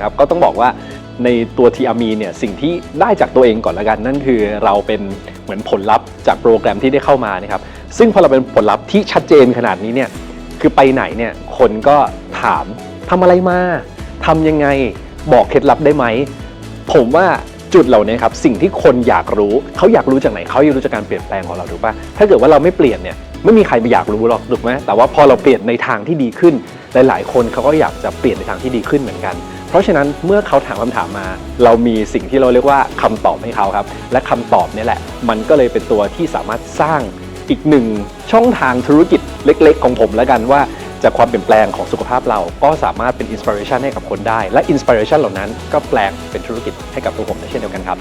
นะครับก็ต้องบอกว่าในตัวทีอามีเนี่ยสิ่งที่ได้จากตัวเองก่อนละกัน นั่นคือเราเป็นเหมือนผลลัพธ์จากโปรแกรมที่ได้เข้ามานะครับซึ่งพอเราเป็นผลลัพธ์ที่ชัดเจนขนาดนี้เนี่ยคือไปไหนเนี่ยคนก็ถามทำอะไรมาทำยังไงบอกเคล็ดลับได้ไหม ผมว่าจุดเหล่านี้ครับสิ่งที่คนอยากรู้เขาอยากรู้จากไหนเขาอยากรู้จากการเปลี่ยนแปลงของเราถูกปะถ้าเกิดว่าเราไม่เปลี่ยนเนี่ยไม่มีใครไปอยากรู้หรอกถูกไหมแต่ว่าพอเราเปลี่ยนในทางที่ดีขึ้น หลาย ๆ คนเขาก็อยากจะเปลี่ยนในทางที่ดีขึ้นเหมือนกัน เพราะฉะนั้นเมื่อเขาถามคำถามมา เรามีสิ่งที่เราเรียกว่าคำตอบให้เขาครับ และคำตอบนี่แหละ มันก็เลยเป็นตัวที่สามารถสร้างอีกหนึ่งช่องทางธุรกิจเล็ก ๆ ของผมแล้วกันว่าจากความเปลี่ยนแปลงของสุขภาพเราก็สามารถเป็นอินสปิเรชันให้กับคนได้ และอินสปิเรชันเหล่านั้นก็แปลงเป็นธุรกิจให้กับตัวผมเช่นเดียวกันครับ